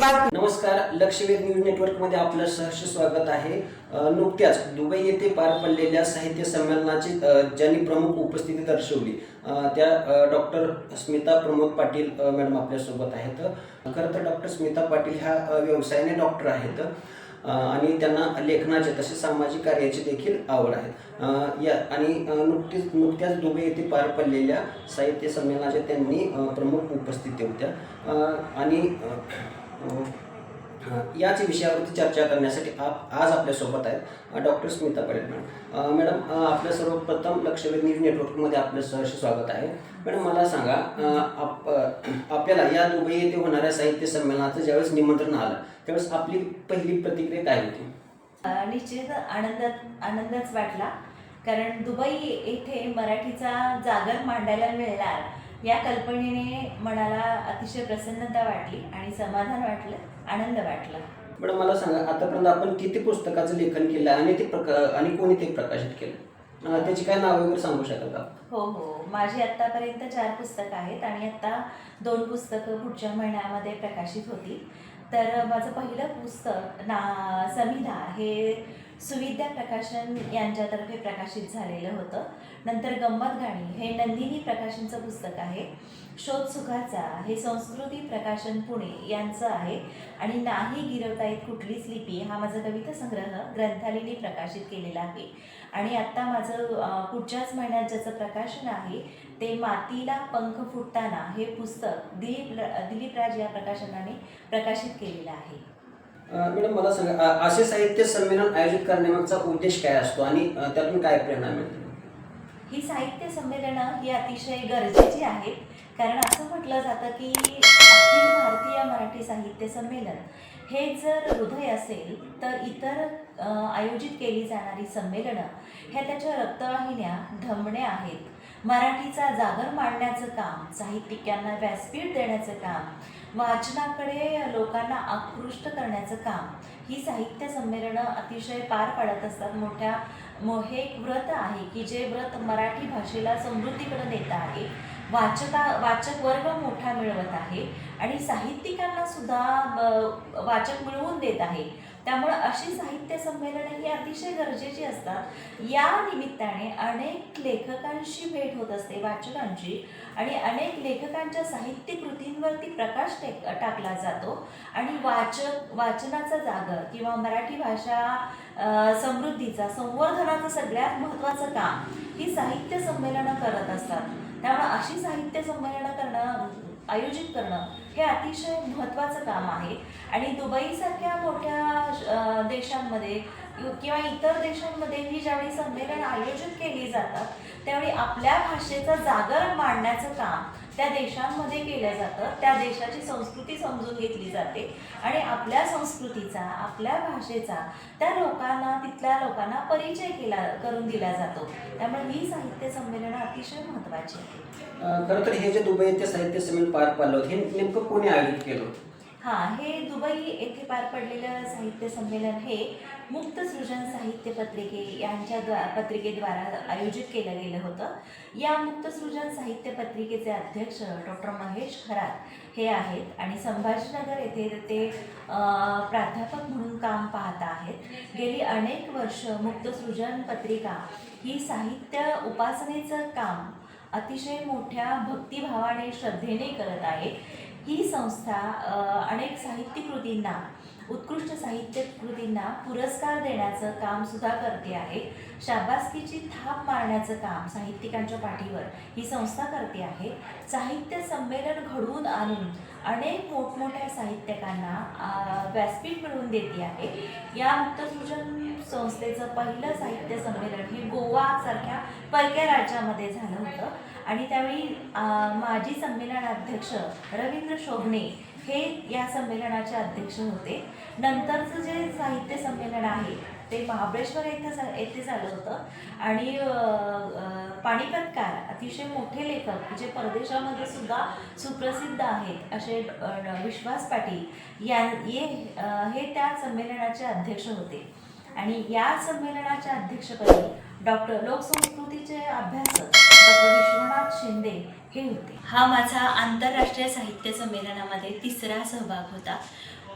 बातमी नमस्कार लक्षवेध न्यूज नेटवर्कमध्ये आपलं सहर्ष स्वागत आहे. नुकत्याच दुबई येथे पार पडलेल्या साहित्य संमेलनाची ज्यांनी प्रमुख उपस्थिती दर्शवली त्या डॉक्टर स्मिता प्रमोद पाटील मॅडम आपल्यासोबत आहेत. खरं तर डॉक्टर स्मिता पाटील ह्या व्यवसायाने डॉक्टर आहेत आणि त्यांना लेखनाचे तसेच सामाजिक कार्याची देखील आवड आहे. या आणि नुकतीच नुकत्याच दुबई येथे पार पडलेल्या साहित्य संमेलनाच्या त्यांनी प्रमुख उपस्थिती होत्या. आणि याच विषयावरती चर्चा करण्यासाठी आप आज आपल्यासोबत आहेत doctor Smita Patel madam. Madam आपल्या आपलं सर्वप्रथम लक्षवेध न्यूज नेटवर्कमध्ये आपलं सहर्ष स्वागत आहे. मॅडम मला सांगा आप आपल्याला या दुबई येथे होणाऱ्या साहित्य संमेलनाचं ज्यावेळेस निमंत्रण आलं त्यावेळेस आपली पहिली प्रतिक्रिया काय होती? निश्चित आनंदात आनंदच वाटला. कारण दुबई येथे मराठीचा जागर मांडायला मिळणार या कल्पनेने मनाला अतिशय प्रसन्नता वाटली आणि समाधान वाटलं आनंद वाटला. मॅडम मला सांगा आतापर्यंत आपण किती पुस्तकाचं लेखन केलं आणि ते प्रका आणि कोणी ते प्रकाशित केलं? त्याची काय नाव वगैरे सांगू शकाल का? हो हो. माझी आत्तापर्यंत चार पुस्तकं आहेत आणि आत्ता दोन पुस्तकं पुढच्या महिन्यामध्ये प्रकाशित होतील. तर माझं पहिलं पुस्तक ना समिधा हे सुविद्या प्रकाशन यांच्यातर्फे प्रकाशित झालेलं होतं. नंतर गंमत गाणी हे नंदिनी प्रकाशनचं पुस्तक आहे. शोध सुखाचा हे संस्कृती प्रकाशन पुणे यांचं आहे. आणि नाही गिरवता येत कुठलीच लिपी हा माझा कविता संग्रह ग्रंथालीने प्रकाशित केलेला आहे. आणि आत्ता माझं पुढच्याच महिन्यात ज्याचं प्रकाशन आहे ते मातीला पंख फुटताना हे पुस्तक दिलीप दिलीप राज या प्रकाशनाने प्रकाशित केलेलं आहे. मॅडम मला सांगा असे साहित्य संमेलन आयोजित करण्यामागचा उद्देश काय असतो आणि त्यातून काय प्रेरणा मिळते? ही साहित्य संमेलनं ही अतिशय गरजेची आहेत कारण असं म्हटलं जातं की अखिल भारतीय मराठी साहित्य संमेलन हे जर हृदय असेल तर इतर आयोजित केली जाणारी संमेलनं ह्या त्याच्या रक्तवाहिन्या धमण्या आहेत. मराठीचा जागर मांडण्याचं काम साहित्यिकांना व्यासपीठ देण्याचं काम वाचनाकडे लोकांना आकृष्ट करण्याचं काम ही साहित्य संमेलनं अतिशय पार पाडत असतात. मोठ्या मो हे एक व्रत आहे की जे व्रत मराठी भाषेला समृद्धीकडे नेत आहे. वाचका वाचक वर्ग मोठा मिळवत आहे आणि साहित्यिकांना सुद्धा वाचक मिळवून देत आहे. त्यामुळं अशी साहित्य संमेलनं ही अतिशय गरजेची असतात. या निमित्ताने अनेक लेखकांशी भेट होत असते वाचकांची आणि अनेक लेखकांच्या साहित्य कृतींवरती प्रकाश टेक टाकला जातो. आणि वाचक वाचनाचा जागर किंवा मराठी भाषा समृद्धीचा संवर्धनाचं सगळ्यात महत्त्वाचं काम ही साहित्य संमेलनं करत असतात. त्यामुळे अशी साहित्य संमेलनं करणं आयोजित करणं हे अतिशय महत्त्वाचं काम आहे. आणि दुबईसारख्या मोठ्या देशांमध्ये किंवा इतर देशांमध्ये ही ज्यावेळी संमेलन आयोजित केली जातात त्यावेळी आपल्या भाषेचा जागर मांडण्याचं काम त्या देशांमध्ये केलं जातं त्या देशाची संस्कृती समजून घेतली जाते. आणि आपल्या संस्कृतीचा आपल्या भाषेचा त्या लोकांना तिथल्या लोकांना परिचय केला करून दिला जातो. त्यामुळे ही साहित्य संमेलनं अतिशय महत्त्वाची आहेत खरं तर हे जे दुबई येथे साहित्य संमेलन पार पाडलं हे नेमकं कोणी आयोजित केलं हां हे दुबई येथे पार पडलेलं साहित्य संमेलन हे मुक्त सृजन साहित्य पत्रिके यांच्या द्वा पत्रिकेद्वारा आयोजित केलं गेलं होतं. या मुक्त सृजन साहित्य पत्रिकेचे अध्यक्ष डॉक्टर महेश खरात हे आहेत आणि संभाजीनगर येथे ते अं, प्राध्यापक म्हणून काम पाहत आहेत. गेली अनेक वर्ष मुक्त सृजन पत्रिका ही साहित्य उपासनेचं काम अतिशय मोठ्या भक्तिभावाने श्रद्धेने करत आहे. ही संस्था अनेक साहित्य कृतींना उत्कृष्ट साहित्य कृतींना पुरस्कार देण्याचं काम सुद्धा करते आहे. शाबासकीची थाप मारण्याचं काम साहित्यिकांच्या पाठीवर ही संस्था करते आहे. साहित्य संमेलन घडवून आणून अनेक मोठमोठ्या साहित्यकांना व्यासपीठ मिळवून देते आहे. या मुक्तसृजन संस्थेचं पहिलं साहित्य संमेलन हे गोवासारख्या परक्या राज्यामध्ये झालं होतं. आणि त्यावेळी माजी संमेलनाध्यक्ष रवींद्र शोभणे हे या संमेलनाचे अध्यक्ष होते. नंतरचं जे साहित्य संमेलन आहे ते महाबळेश्वर येथे येथे झालं होतं. आणि अ, पाणिपतकार अतिशय मोठे लेखक जे परदेशामध्ये सुद्धा सुप्रसिद्ध आहेत असे विश्वास पाटील या ये हे त्या संमेलनाचे अध्यक्ष होते. आणि या संमेलनाच्या अध्यक्षपदी डॉक्टर लोकसंस्कृतीचे अभ्यासक डॉक्टर विश्वनाथ शिंदे हे होते. हा माझा आंतरराष्ट्रीय साहित्य संमेलनामध्ये तिसरा सहभाग होता.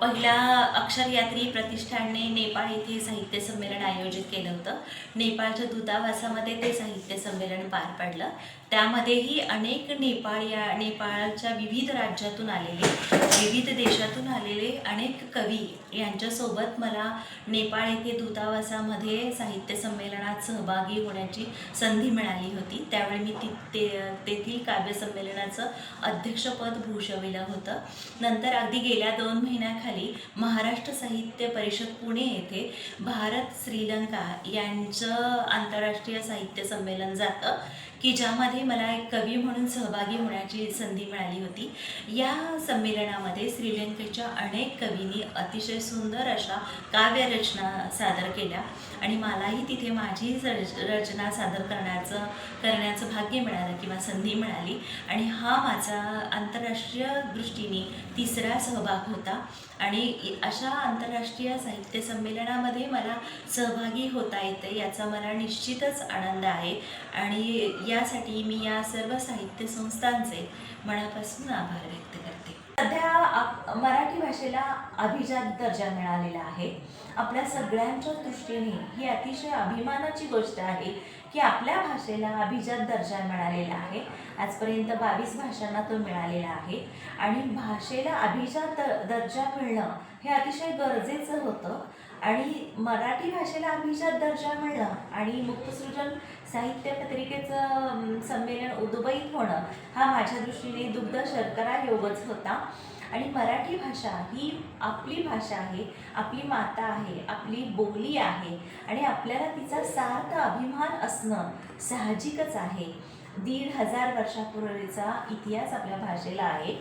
पहिला अक्षरयात्री प्रतिष्ठानने नेपाळ येथे साहित्य संमेलन आयोजित केलं होतं. नेपाळच्या दूतावासामध्ये ते साहित्य संमेलन पार पाडलं. त्यामध्येही अनेक नेपाळ या नेपाळच्या विविध राज्यातून आलेले विविध देशातून आलेले अनेक कवी यांच्यासोबत मला नेपाळ येथे दूतावासामध्ये साहित्य संमेलनात सहभागी होण्याची संधी मिळाली होती. त्यावेळी मी ति ते तेथील काव्यसंमेलनाचं अध्यक्षपद भूषविलं होतं. नंतर अगदी गेल्या दोन महिन्याखाली महाराष्ट्र साहित्य परिषद पुणे येथे भारत श्रीलंका यांचं आंतरराष्ट्रीय साहित्य संमेलन जातं. की ज्यामध्ये मला एक कवी म्हणून सहभागी होण्याची संधी मिळाली होती. या संमेलनामध्ये श्रीलंकेच्या अनेक कवींनी अतिशय सुंदर अशा काव्यरचना सादर केल्या आणि मलाही तिथे माझी रच रचना सादर करण्याचं करण्याचं भाग्य मिळालं किंवा संधी मिळाली. आणि हा माझा आंतरराष्ट्रीय दृष्टीने तिसरा सहभाग होता. आणि अशा आंतरराष्ट्रीय साहित्य संमेलनामध्ये मला सहभागी होता येते याचा मला निश्चितच आनंद आहे. आणि या यासाठी मी या सर्व साहित्य संस्थांचे मनापासून आभार व्यक्त करते. सध्या मराठी भाषेला अभिजात दर्जा मिळालेला आहे. आपल्या सगळ्यांच्या दृष्टीने ही अतिशय अभिमानाची गोष्ट आहे की आपल्या भाषेला अभिजात दर्जा मिळालेला आहे. आजपर्यंत बावीस भाषांना तो मिळालेला आहे. आणि भाषेला अभिजात दर्जा मिळणं हे अतिशय गरजेचं होतं. आणि मराठी भाषेला अभिजात दर्जा मिळणं आणि मुक्तसृजन साहित्य पत्रिकेचं संमेलन उदुबईत होणं हा माझ्या दृष्टीने दुग्ध शर्करा योगच होता. आणि मराठी भाषा ही आपली भाषा आहे आपली माता आहे आपली बोली आहे आणि आपल्याला तिचा सार्थ अभिमान असणं साहजिकच आहे. दीड हजार वर्षापूर्वीचा इतिहास आपल्या भाषेला आहे.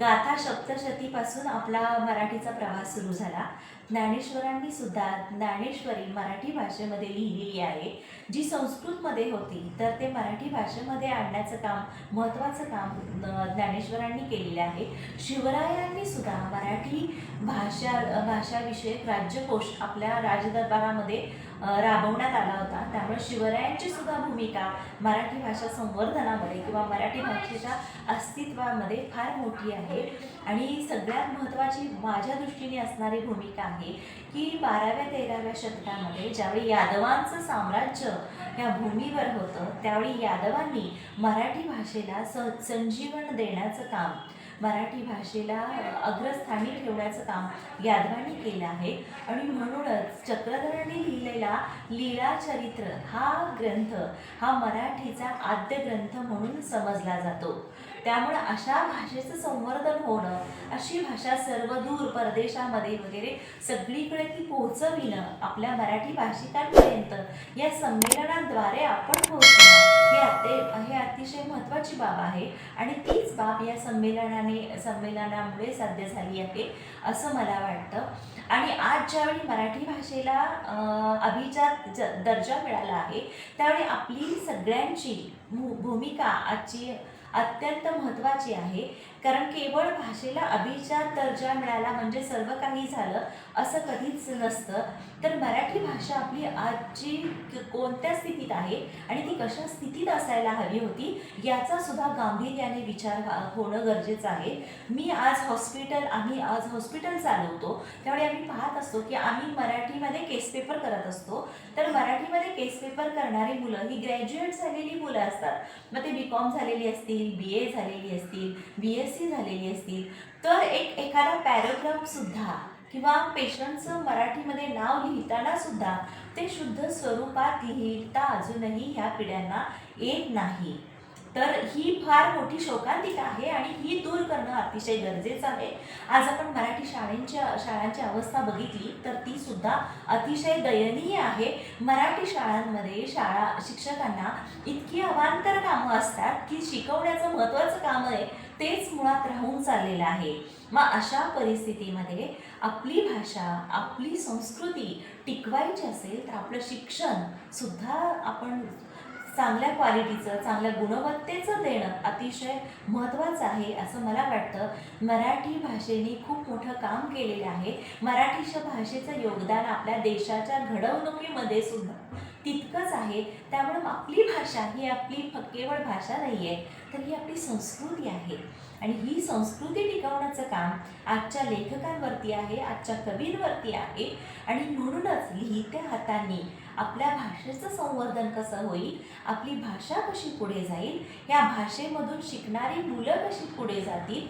गाथा सप्तशतीपासून आपला मराठीचा प्रवास सुरू झाला. ज्ञानेश्वरांनी सुद्धा ज्ञानेश्वरी मराठी भाषेमध्ये लिहिलेली आहे. जी संस्कृतमध्ये होती तर ते मराठी भाषेमध्ये आणण्याचं काम महत्त्वाचं काम ज्ञानेश्वरांनी केलेलं आहे. शिवरायांनी सुद्धा मराठी भाषा भाषाविषयक राज्यकोश आपल्या राजदरबारामध्ये राबवण्यात आला होता. त्यामुळे शिवरायांची सुद्धा भूमिका मराठी भाषा संवर्धनामध्ये किंवा मराठी भाषेच्या अस्तित्वामध्ये फार मोठी आहे. आणि सगळ्यात महत्त्वाची माझ्या दृष्टीने असणारी भूमिका आहे की बाराव्या तेराव्या शतकामध्ये ज्यावेळी यादवांचं साम्राज्य या भूमीवर होतं त्यावेळी यादवांनी मराठी भाषेला स संजीवन देण्याचं काम मराठी भाषेला अग्रस्थानी ठेवण्याचं काम यादवांनी केलं आहे. आणि म्हणूनच चक्रधरांनी लिहिलेला लीळा चरित्र हा ग्रंथ हा मराठीचा आद्य ग्रंथ म्हणून समजला जातो. त्यामुळे अशा भाषेचं संवर्धन होणं अशी भाषा सर्वदूर परदेशामध्ये वगैरे सगळीकडे ती पोहोचविणं आपल्या मराठी भाषिकांपर्यंत या संमेलनाद्वारे आपण पोहोचणं हे अत्य हे अतिशय महत्त्वाची बाब आहे. आणि तीच बाब या संमेलनाने संमेलनामुळे साध्य झाली आहे असं मला वाटतं. आणि आज ज्यावेळी मराठी भाषेला अभिजात ज दर्जा मिळाला आहे त्यावेळी आपली सगळ्यांची भू भूमिका आजची अत्यंत महत्त्वाची आहे. कारण केवळ भाषेला अभिजात दर्जा मिळाला म्हणजे सर्व काही झालं असं कधीच नसतं. तर मराठी भाषा आपली आजची कोणत्या स्थितीत आहे आणि ती कशा स्थितीत असायला हवी होती याचा सुद्धा गांभीर्याने विचार होणं गरजेचं आहे. मी आज हॉस्पिटल आम्ही आज हॉस्पिटल चालवतो त्यामुळे आम्ही पाहत असतो की आम्ही मराठीमध्ये केस पेपर करत असतो. तर मराठीमध्ये केस पेपर करणारी मुलं ही ग्रॅज्युएट झालेली मुलं असतात. मग ते बी कॉम झालेली असतील बी ए झालेली असतील बी एस सी झालेली असतील तर एक एखादा पॅरोग्राफसुद्धा किंवा पेशंटचं मराठीमध्ये नाव लिहिताना सुद्धा ते शुद्ध स्वरूपात लिहिता अजूनही ह्या पिढ्यांना येत नाही. तर ही फार मोठी शोकांतिका आहे आणि ही दूर करणं अतिशय गरजेचं आहे. आज आपण मराठी शाळेंच्या शाळांची अवस्था बघितली तर ती सुद्धा अतिशय दयनीय आहे. मराठी शाळांमध्ये शाळा शिक्षकांना इतकी अवांतर कामं असतात की शिकवण्याचं महत्त्वाचं काम आहे तेच मुळात राहून चाललेलं आहे. मग अशा परिस्थितीमध्ये आपली भाषा आपली संस्कृती टिकवायची असेल तर आपलं शिक्षण सुद्धा आपण चांगल्या क्वालिटीचं चांगल्या गुणवत्तेचं देणं अतिशय महत्त्वाचं आहे असं मला वाटतं. मराठी भाषेने खूप मोठं काम केलेलं आहे. मराठी भाषेचं योगदान आपल्या देशाच्या घडवणुकीमध्ये सुद्धा तितकंच आहे. त्यामुळं आपली भाषा ही आपली फ- केवळ भाषा नाही आहे तर ही आपली संस्कृती आहे. आणि ही संस्कृती टिकवण्याचं काम आजच्या लेखकांवरती आहे आजच्या कवींवरती आहे. आणि म्हणूनच लिहित्या हातांनी आपल्या भाषेचं संवर्धन कसं होईल आपली भाषा कशी पुढे जाईल या भाषेमधून शिकणारी मुलं कशी पुढे जातील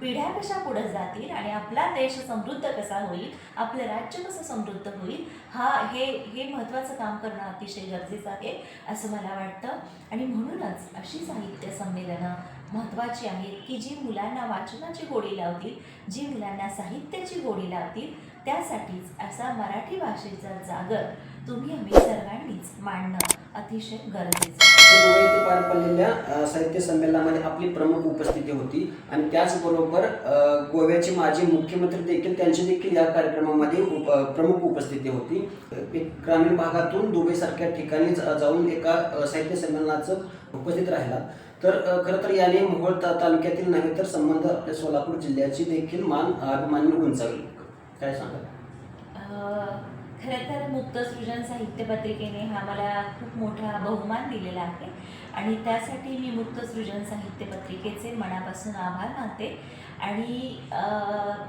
पिढ्या कशा पुढे जातील आणि आपला देश समृद्ध कसा होईल आपलं राज्य कसं समृद्ध होईल हा हे हे महत्त्वाचं काम करणं अतिशय गरजेचं आहे असं मला वाटतं. आणि म्हणूनच अशी साहित्य संमेलनं महत्त्वाची आहेत की जी मुलांना वाचनाची गोडी लावतील जी मुलांना साहित्याची गोडी लावतील त्यासाठीच असा मराठी भाषेचा जागर तुम्ही आम्ही सर्वांनीच मांडणं अतिशय गरजेचं पार पडलेल्या साहित्य संमेलनामध्ये आपली प्रमुख उपस्थिती होती आणि त्याचबरोबर गोव्याचे माजी मुख्यमंत्री देखील त्यांची देखील या कार्यक्रमामध्ये उप प्रमुख उपस्थिती होती. एक ग्रामीण भागातून दुबईसारख्या ठिकाणी जाऊन एका साहित्य संमेलनाचं उपस्थित राहिला. तर खरं तर याने मोहोळ तालुक्यातील नव्हे तर संबंध आपल्या सोलापूर जिल्ह्याची देखील मान अभिमान्य उंचावली काय सांगा खरं तर मुक्त सृजन साहित्य पत्रिकेने हा मला खूप मोठा बहुमान दिलेला आहे. आणि त्यासाठी मी मुक्त सृजन साहित्य पत्रिकेचे मनापासून आभार मानते. आणि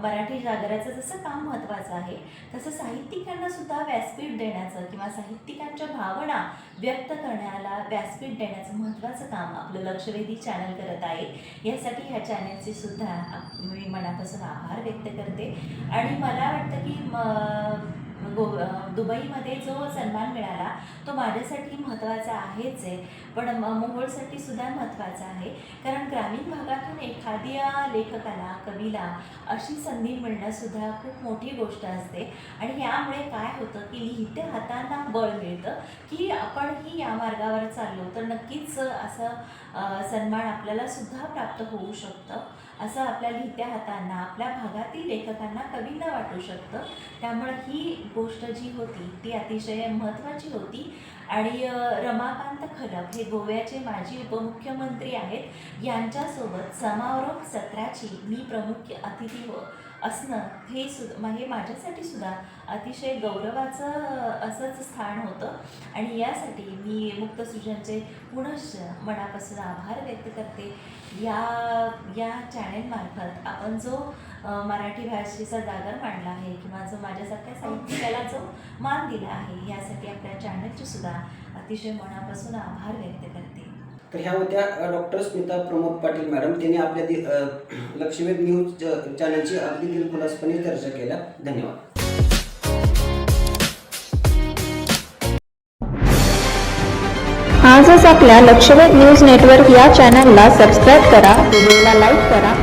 मराठी जागराचं जसं काम महत्त्वाचं आहे तसं साहित्यिकांना सुद्धा व्यासपीठ देण्याचं किंवा साहित्यिकांच्या भावना व्यक्त करण्याला व्यासपीठ देण्याचं महत्त्वाचं काम आपलं लक्षवेधी चॅनल करत आहे. यासाठी ह्या चॅनलचे सुद्धा मी मनापासून आभार व्यक्त करते. आणि मला वाटतं की म- गो दुबईमध्ये जो सन्मान मिळाला तो माझ्यासाठी महत्त्वाचा आहेच आहे. पण म- मोहोळसाठी सुद्धा महत्त्वाचा आहे. कारण ग्रामीण भागातून एखाद्या लेखकाला कवीला अशी संधी मिळणंसुद्धा खूप मोठी गोष्ट असते. आणि यामुळे काय होतं की लिहित्या हातांना बळ मिळतं की आपणही या मार्गावर चाललो तर नक्कीच असं सन्मान आपल्याला सुद्धा प्राप्त होऊ शकतं. असं आपल्या लिहित्या हातांना आपल्या भागातील लेखकांना कवींना वाटू शकतं. त्यामुळे ही गोष्ट जी होती ती अतिशय महत्त्वाची होती. आणि रमाकांत खलप हे गोव्याचे माजी उपमुख्यमंत्री आहेत. यांच्यासोबत समारोप सत्राची मी प्रमुख अतिथी हो असणं हे सुद्धा हे माझ्यासाठी सुद्धा अतिशय गौरवाचं असंच स्थान होतं. आणि यासाठी मी मुक्त सृजनचे पुनश्च मनापासून आभार व्यक्त करते. या या चॅनेलमार्फत आपण जो मराठी भाषेचा जागर मांडला आहे किंवा जो माझ्यासारख्या साहित्यिकाला जो मान दिला आहे यासाठी आपल्या चॅनलचे सुद्धा अतिशय मनापासून आभार व्यक्त करते. तर ह्या होत्या डॉक्टर स्मिता प्रमोद पाटील मॅडम. त्यांनी आपल्या दि- लक्षवेध न्यूज चॅनलची अगदी दिलखुलासपणे चर्चा केल्या. धन्यवाद. आजच आपल्या लक्षवेध न्यूज नेटवर्क या चॅनलला सबस्क्राईब करा व्हिडिओला लाईक करा